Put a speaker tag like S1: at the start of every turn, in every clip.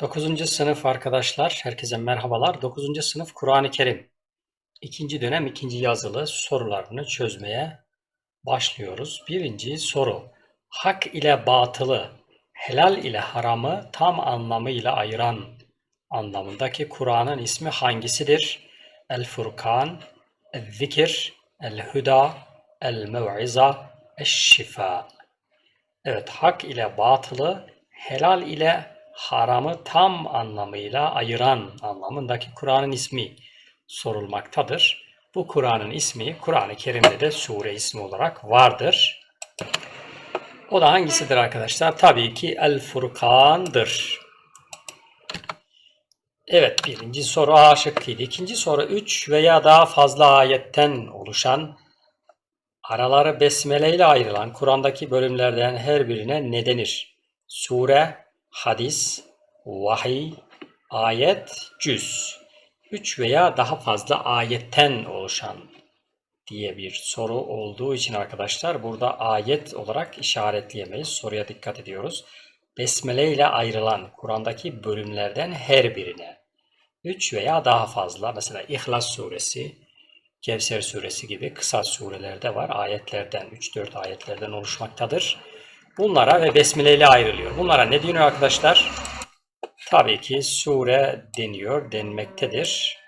S1: 9. sınıf arkadaşlar, herkese merhabalar. 9. sınıf Kur'an-ı Kerim. İkinci dönem ikinci yazılı sorularını çözmeye başlıyoruz. Birinci soru. Hak ile batılı, helal ile haramı tam anlamıyla ayıran anlamındaki Kur'an'ın ismi hangisidir? El-Furkan, El-Zikir, El-Huda, El-Mev'iza, El-Şifa. Evet, hak ile batılı, helal ile haramı tam anlamıyla ayıran anlamındaki Kur'an'ın ismi sorulmaktadır. Bu Kur'an'ın ismi Kur'an-ı Kerim'de de sure ismi olarak vardır. O da hangisidir arkadaşlar? Tabii ki El Furkan'dır. Evet birinci soru A şıkkıydı. İkinci soru 3 veya daha fazla ayetten oluşan araları besmele ile ayrılan Kur'an'daki bölümlerden her birine ne denir? Sure, hadis, vahiy, ayet, cüz. Üç veya daha fazla ayetten oluşan diye bir soru olduğu için arkadaşlar burada ayet olarak işaretleyemeyiz. Soruya dikkat ediyoruz. Besmele ile ayrılan Kur'an'daki bölümlerden her birine. Üç veya daha fazla mesela İhlas suresi, Kevser suresi gibi kısa surelerde var. Ayetlerden, 3-4 ayetlerden oluşmaktadır. Bunlara ve besmele ile ayrılıyor. Bunlara ne deniyor arkadaşlar? Tabii ki sure deniyor, denmektedir.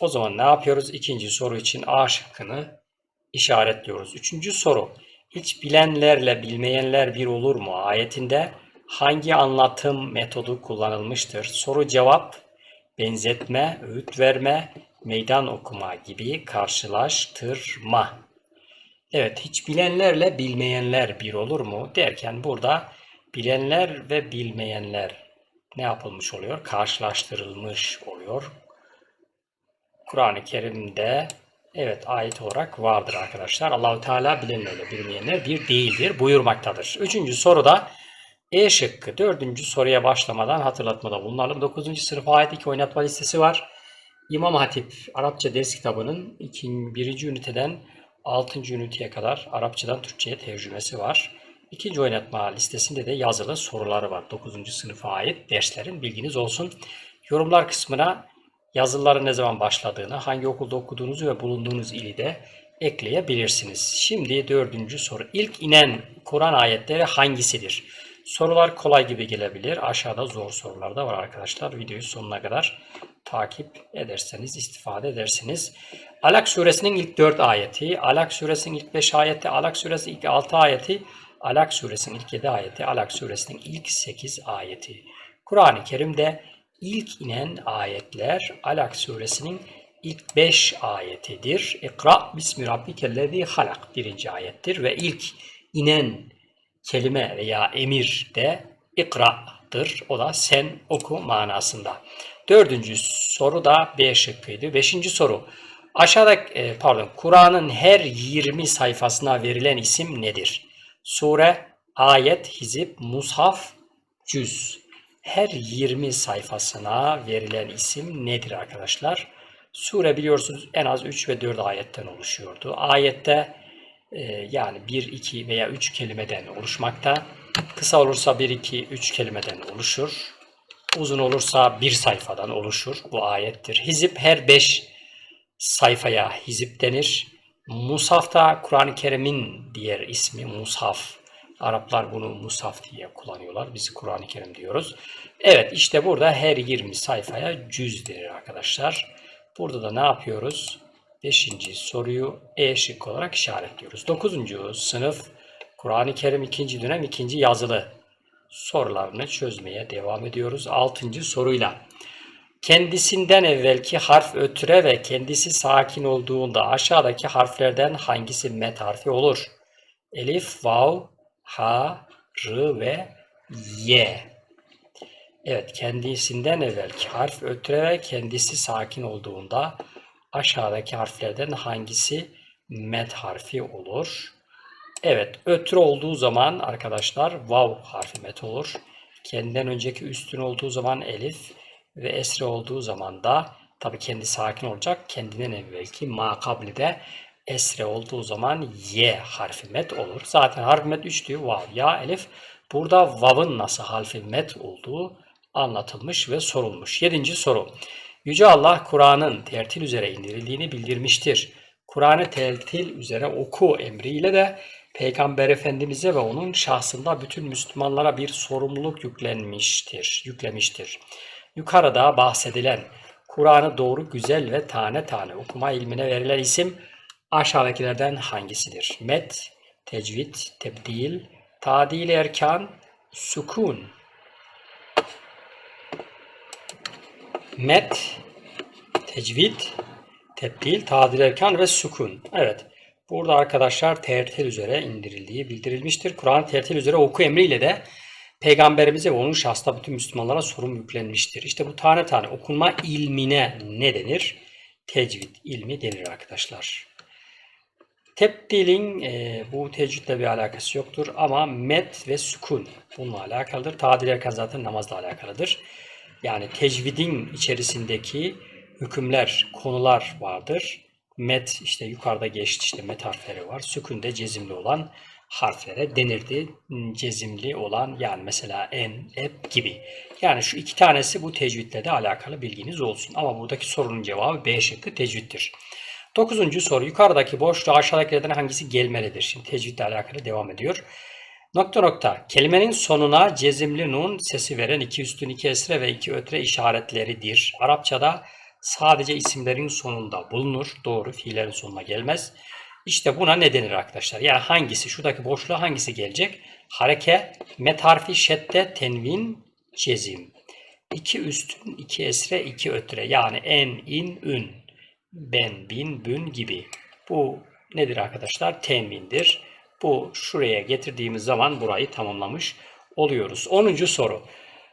S1: O zaman ne yapıyoruz? İkinci soru için A şıkkını işaretliyoruz. Üçüncü soru. Hiç bilenlerle bilmeyenler bir olur mu? Ayetinde hangi anlatım metodu kullanılmıştır? Soru cevap, benzetme, öğüt verme, meydan okuma gibi karşılaştırma. Evet, hiç bilenlerle bilmeyenler bir olur mu derken burada bilenler ve bilmeyenler ne yapılmış oluyor? Karşılaştırılmış oluyor. Kur'an-ı Kerim'de evet ayet olarak vardır arkadaşlar. Allahu Teala bilenlerle bilmeyenler bir değildir buyurmaktadır. Üçüncü soruda E şıkkı. Dördüncü soruya başlamadan hatırlatmada bulunalım. Dokuzuncu sınıf ayet 2 oynatma listesi var. İmam Hatip Arapça ders kitabının ikinci, birinci üniteden 6. üniteye kadar Arapçadan Türkçe'ye tercümesi var. İkinci oynatma listesinde de yazılı soruları var. 9. sınıfa ait derslerin bilginiz olsun. Yorumlar kısmına yazıların ne zaman başladığını, hangi okulda okuduğunuzu ve bulunduğunuz ili de ekleyebilirsiniz. Şimdi dördüncü soru. İlk inen Kur'an ayetleri hangisidir? Sorular kolay gibi gelebilir. Aşağıda zor sorular da var arkadaşlar. Videoyu sonuna kadar takip ederseniz, istifade edersiniz. Alak suresinin ilk 4 ayeti, Alak suresinin ilk 5 ayeti, Alak suresinin ilk 6 ayeti, Alak suresinin ilk 7 ayeti, Alak suresinin ilk 8 ayeti. Kur'an-ı Kerim'de ilk inen ayetler Alak suresinin ilk 5 ayetidir. İkra bismi rabbikellezi halak birinci ayettir ve ilk inen kelime veya emir de ikra'dır. O da sen oku manasında. Dördüncü soru da B şıkkıydı. Beşinci soru. Aşağıda e, pardon Kur'an'ın her 20 sayfasına verilen isim nedir? Sure, ayet, hizip, mushaf, cüz. Her 20 sayfasına verilen isim nedir arkadaşlar? Sure biliyorsunuz en az 3 ve 4 ayetten oluşuyordu. Ayette yani 1, 2 veya 3 kelimeden oluşmakta. Kısa olursa 1, 2, 3 kelimeden oluşur. Uzun olursa bir sayfadan oluşur. Bu ayettir. Hizip her 5 sayfaya hizip denir. Musaf da Kur'an-ı Kerim'in diğer ismi Mushaf. Araplar bunu Musaf diye kullanıyorlar. Biz Kur'an-ı Kerim diyoruz. Evet işte burada her 20 sayfaya cüz denir arkadaşlar. Burada da ne yapıyoruz? 5. soruyu E şık olarak işaretliyoruz. 9. sınıf Kur'an-ı Kerim 2. dönem 2. yazılı sorularını çözmeye devam ediyoruz. 6. soruyla kendisinden evvelki harf ötüre ve kendisi sakin olduğunda aşağıdaki harflerden hangisi met harfi olur? Elif, vav, ha, r ve y. Evet, kendisinden evvelki harf ötüre ve kendisi sakin olduğunda aşağıdaki harflerden hangisi met harfi olur? Evet, ötürü olduğu zaman arkadaşlar vav harfi met olur. Kendinden önceki üstün olduğu zaman elif, ve esre olduğu zaman da tabii kendi sakin olacak. Kendinden evvelki makabli de esre olduğu zaman y harfi met olur. Zaten harfi met 3'tü. Vav, ya, elif. Burada vav'ın nasıl harfi met olduğu anlatılmış ve sorulmuş. Yedinci soru. Yüce Allah Kur'an'ın tertil üzere indirildiğini bildirmiştir. Kur'an'ı tertil üzere oku emriyle de Peygamber Efendimiz'e ve onun şahsında bütün Müslümanlara bir sorumluluk yüklenmiştir, yüklemiştir. Yukarıda bahsedilen Kur'an'ı doğru, güzel ve tane tane okuma ilmine verilen isim aşağıdakilerden hangisidir? Met, tecvid, tebdil, tadil erkan, sukun. Met, tecvid, tebdil, tadil erkan ve sukun. Evet. Burada arkadaşlar tertil üzere indirildiği bildirilmiştir. Kur'an tertil üzere oku emriyle de Peygamberimize ve onun şahsında bütün Müslümanlara sorun yüklenmiştir. İşte bu tane tane okunma ilmine ne denir? Tecvid ilmi denir arkadaşlar. Tebdilin e, bu tecvidle bir alakası yoktur ama met ve sükun bununla alakalıdır. Tadil erken zaten namazla alakalıdır. Yani tecvidin içerisindeki hükümler, konular vardır. Met işte yukarıda geçti işte met harfleri var. Sükun de cezimli olan harflere denirdi. Cezimli olan yani mesela en, ep gibi. Yani şu iki tanesi bu tecvidle de alakalı bilginiz olsun. Ama buradaki sorunun cevabı B şıkkı tecviddir. Dokuzuncu soru. Yukarıdaki boşluğa aşağıdakilerden hangisi gelmelidir? Şimdi tecvidle alakalı devam ediyor. Nokta nokta. Kelimenin sonuna cezimli nun sesi veren iki üstün iki esre ve iki ötre işaretleridir. Arapçada sadece isimlerin sonunda bulunur. Doğru. Fiillerin sonuna gelmez. İşte buna ne denir arkadaşlar? Yani hangisi? Şuradaki boşluğa hangisi gelecek? Hareke, met harfi, şedde, tenvin, cezim. İki üstün, iki esre, iki ötre. Yani en, in, ün. Ben, bin, bün gibi. Bu nedir arkadaşlar? Temindir. Bu şuraya getirdiğimiz zaman burayı tamamlamış oluyoruz. 10. soru.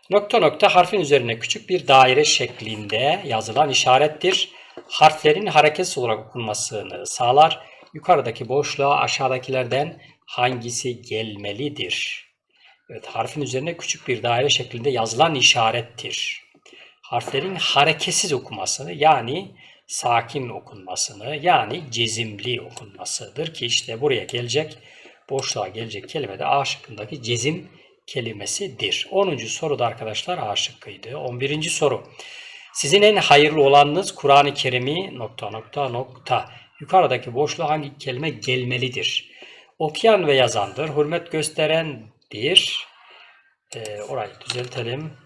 S1: Nokta nokta harfin üzerine küçük bir daire şeklinde yazılan işarettir. Harflerin hareketsiz olarak okunmasını sağlar. Yukarıdaki boşluğa aşağıdakilerden hangisi gelmelidir? Evet, harfin üzerine küçük bir daire şeklinde yazılan işarettir. Harflerin hareketsiz okumasını yani sakin okunmasını yani cezimli okunmasıdır ki işte buraya gelecek boşluğa gelecek kelime de A şıkkındaki cezim kelimesidir. 10. soruda arkadaşlar A şıkkıydı. 11. soru. Sizin en hayırlı olanınız Kur'an-ı Kerim'i nokta nokta nokta. Yukarıdaki boşluğa hangi kelime gelmelidir? Okuyan ve yazandır. Hürmet gösterendir. Ee, orayı düzeltelim.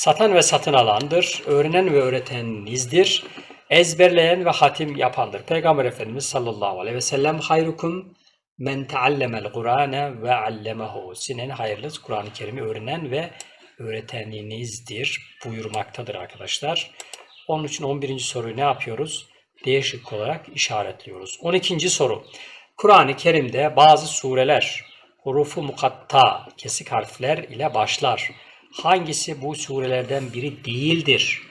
S1: Satan ve satın alandır. Öğrenen ve öğreteninizdir. Ezberleyen ve hatim yapandır. Peygamber Efendimiz sallallahu aleyhi ve sellem hayrukum men teallemel Kur'ane ve allemehu. Sizin en hayırlısı Kur'an-ı Kerim'i öğrenen ve öğreteninizdir buyurmaktadır arkadaşlar. Onun için 11. soruyu ne yapıyoruz? Değişik olarak işaretliyoruz. 12. soru. Kur'an-ı Kerim'de bazı sureler hurufu mukatta kesik harfler ile başlar. Hangisi bu surelerden biri değildir?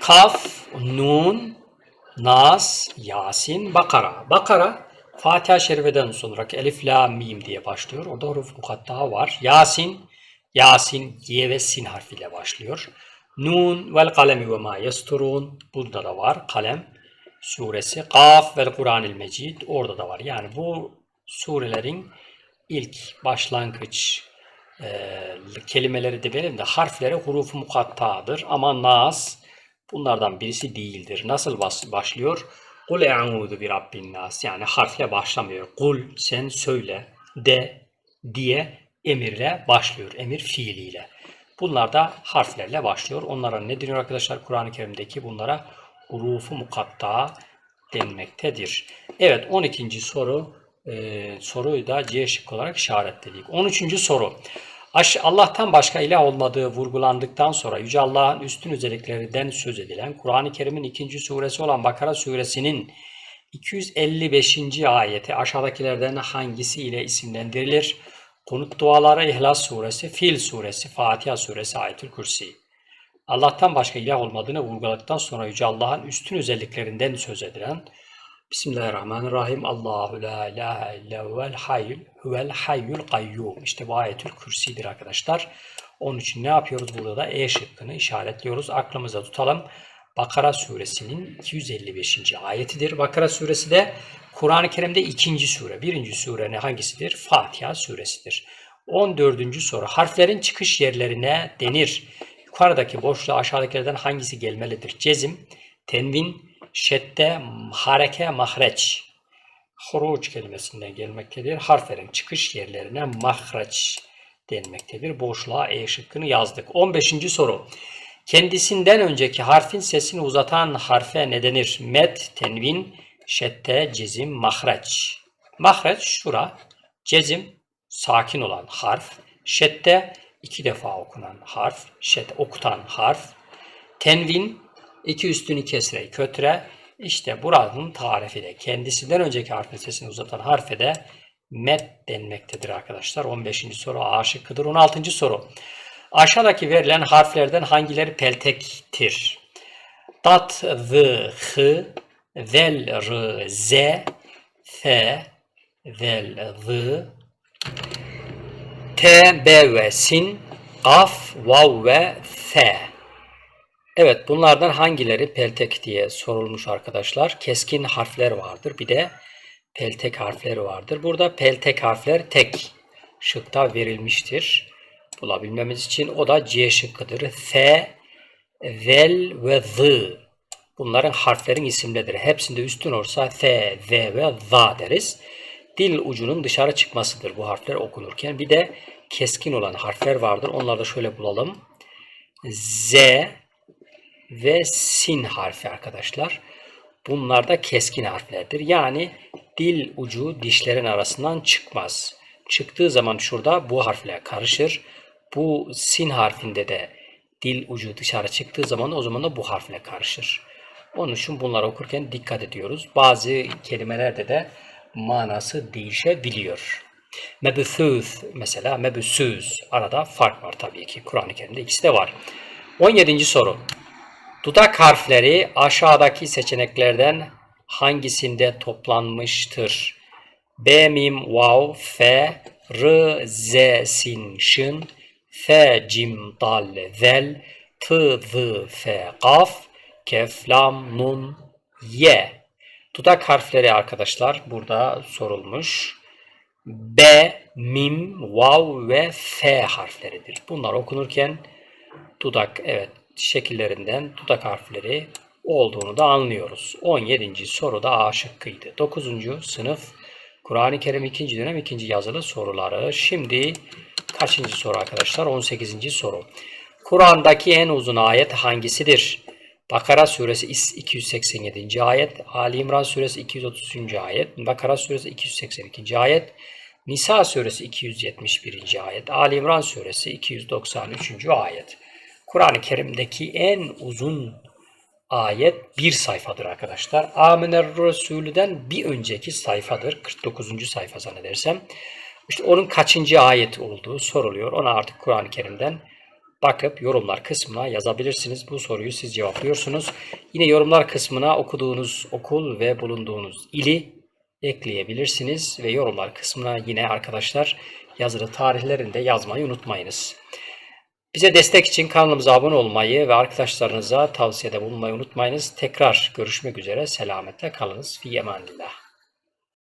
S1: Kaf, Nun, Nas, Yasin, Bakara. Bakara Fatiha Şerife'den sonra Elif, La, Mim diye başlıyor. Orada huruf mukatta var. Yasin, Yasin, Ye ve Sin harfiyle başlıyor. Nun vel kalemi ve ma yesturun. Burada da var. Kalem suresi. Kaf vel Kur'anil Mecid. Orada da var. Yani bu surelerin ilk başlangıç e, kelimeleri de benim de harfleri hurufu mukattadır. Ama Nas bunlardan birisi değildir. Nasıl başlıyor? Kul e'udu bi rabbin nas. Yani harfle başlamıyor. Kul sen söyle de diye emirle başlıyor. Emir fiiliyle. Bunlar da harflerle başlıyor. Onlara ne deniyor arkadaşlar? Kur'an-ı Kerim'deki bunlara hurufu mukatta denmektedir. Evet 12. soru e, soruyu da C şık olarak işaretledik. 13. soru. Allah'tan başka ilah olmadığı vurgulandıktan sonra Yüce Allah'ın üstün özelliklerinden söz edilen Kur'an-ı Kerim'in ikinci suresi olan Bakara suresinin 255. ayeti aşağıdakilerden hangisi ile isimlendirilir? Konut duaları İhlas suresi, Fil suresi, Fatiha suresi, Ayetül Kürsi. Allah'tan başka ilah olmadığını vurguladıktan sonra Yüce Allah'ın üstün özelliklerinden söz edilen Bismillahirrahmanirrahim. Allahu la ilahe illa huvel hayyul huvel hayyul kayyum. İşte bu ayetül kürsidir arkadaşlar. Onun için ne yapıyoruz burada da E şıkkını işaretliyoruz. Aklımıza tutalım. Bakara suresinin 255. ayetidir. Bakara suresi de Kur'an-ı Kerim'de ikinci sure. Birinci sure ne hangisidir? Fatiha suresidir. 14. soru. Harflerin çıkış yerlerine denir. Yukarıdaki boşluğa aşağıdakilerden hangisi gelmelidir? Cezim, tenvin, şedde, hareke, mahreç. Huruç kelimesinden gelmektedir. Harflerin çıkış yerlerine mahreç denmektedir. Boşluğa E şıkkını yazdık. 15. soru. Kendisinden önceki harfin sesini uzatan harfe ne denir? Met, tenvin, şedde, cezim, mahreç. Mahreç şura. Cezim sakin olan harf. Şedde iki defa okunan harf. Şedde okutan harf. Tenvin iki üstünü kesre kötre. İşte buranın tarifi de kendisinden önceki harfin sesini uzatan harfe de met denmektedir arkadaşlar. 15. soru A şıkkıdır. 16. soru. Aşağıdaki verilen harflerden hangileri peltektir? Dat, v, h, vel, r, z, f, vel, v, t, b ve sin, af, vav ve f. Evet bunlardan hangileri peltek diye sorulmuş arkadaşlar. Keskin harfler vardır. Bir de peltek harfleri vardır. Burada peltek harfler tek şıkta verilmiştir. Bulabilmemiz için o da C şıkkıdır. F, vel ve z. Bunların harflerin isimleridir. Hepsinde üstün olursa F, V ve Z deriz. Dil ucunun dışarı çıkmasıdır bu harfler okunurken. Bir de keskin olan harfler vardır. Onları da şöyle bulalım. Z ve sin harfi arkadaşlar. Bunlar da keskin harflerdir. Yani dil ucu dişlerin arasından çıkmaz. Çıktığı zaman şurada bu harfler karışır. Bu sin harfinde de dil ucu dışarı çıktığı zaman o zaman da bu harfle karışır. Onun için bunları okurken dikkat ediyoruz. Bazı kelimelerde de manası değişebiliyor. Mebüthüth mesela mebüsüz. Arada fark var tabii ki. Kur'an-ı Kerim'de ikisi de var. 17. soru. Dudak harfleri aşağıdaki seçeneklerden hangisinde toplanmıştır? B, mim, vav, f, r, z, sin, şın, f, cim, dal, zel, t, z, f, kaf, kef, lam, nun, ye. Dudak harfleri arkadaşlar burada sorulmuş. B, mim, vav ve f harfleridir. Bunlar okunurken dudak evet şekillerinden dudak harfleri olduğunu da anlıyoruz. 17. soruda A şıkkıydı. 9. sınıf Kur'an-ı Kerim 2. dönem 2. yazılı soruları. Şimdi kaçıncı soru arkadaşlar? 18. soru. Kur'an'daki en uzun ayet hangisidir? Bakara suresi 287. ayet, Ali İmran suresi 233. ayet, Bakara suresi 282. ayet, Nisa suresi 271. ayet, Ali İmran suresi 293. ayet. Kur'an-ı Kerim'deki en uzun ayet bir sayfadır arkadaşlar. Amener Resulü'den bir önceki sayfadır. 49. sayfa zannedersem. İşte onun kaçıncı ayet olduğu soruluyor. Ona artık Kur'an-ı Kerim'den bakıp yorumlar kısmına yazabilirsiniz. Bu soruyu siz cevaplıyorsunuz. Yine yorumlar kısmına okuduğunuz okul ve bulunduğunuz ili ekleyebilirsiniz. Ve yorumlar kısmına yine arkadaşlar yazılı tarihlerini de yazmayı unutmayınız. Bize destek için kanalımıza abone olmayı ve arkadaşlarınıza tavsiyede bulunmayı unutmayınız. Tekrar görüşmek üzere. Selametle kalınız. Fi emanillah.